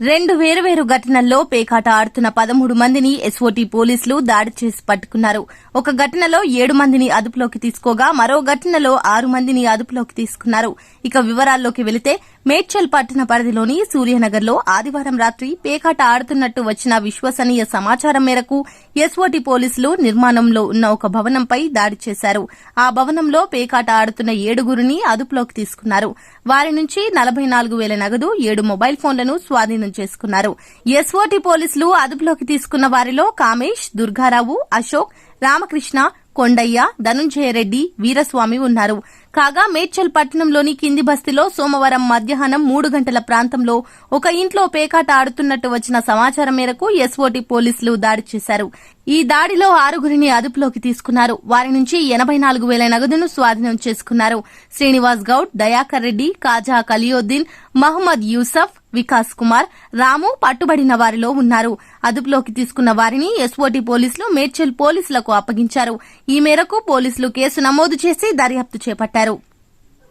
రెండు వేరువేరు ఘటనల్లో పేకాట ఆడుతున్న పదమూడు మందిని ఎస్ఓటీ పోలీసులు దాడి చేసి పట్టుకున్నారు. ఒక ఘటనలో ఏడు మందిని అదుపులోకి తీసుకోగా మరో ఘటనలో ఆరు మందిని అదుపులోకి తీసుకున్నారు. ఇక వివరాల్లోకి వెళితే మేడ్చల్ పట్టణ పరిధిలోని సూర్యనగర్లో ఆదివారం రాత్రి పేకాట ఆడుతున్నట్టు వచ్చిన విశ్వసనీయ సమాచారం మేరకు ఎస్ఓటీ పోలీసులు నిర్మాణంలో ఉన్న ఒక భవనంపై దాడి చేశారు. ఆ భవనంలో పేకాట ఆడుతున్న ఏడుగురిని అదుపులోకి తీసుకున్నారు. వారి నుంచి నలభై నాలుగు వేల నగదు ఏడు మొబైల్ ఫోన్లను స్వాధీనం చేసుకున్నారు. ఎస్ఓటీ పోలీసులు అదుపులోకి తీసుకున్న వారిలో కామేష్ దుర్గారావు అశోక్ రామకృష్ణ కొండయ్య ధనుంజయ రెడ్డి వీరస్వామి ఉన్నారు. కాగా మేడ్చల్ పట్టణంలోని కింది బస్తీలో సోమవారం మధ్యాహ్నం మూడు గంటల ప్రాంతంలో ఒక ఇంట్లో పేకాట ఆడుతున్నట్టు వచ్చిన సమాచారం మేరకు ఎస్ఓటీ పోలీసులు దాడి చేశారు. ఈ దాడిలో ఆరుగురిని అదుపులోకి తీసుకున్నారు. వారి నుంచి ఎనభై నాలుగు వేల నగదును స్వాధీనం చేసుకున్నారు. శ్రీనివాస్ గౌడ్ దయాకర్ రెడ్డి కాజా కలియోద్దీన్ మహమ్మద్ యూసఫ్ వికాస్ కుమార్ రాము పట్టుబడిన వారిలో ఉన్నారు. అదుపులోకి తీసుకున్న వారిని ఎస్ఓటీ పోలీసులు మేడ్చల్ పోలీసులకు అప్పగించారు. ఈ మేరకు పోలీసులు కేసు నమోదు చేసి దర్యాప్తు చేపట్టారు.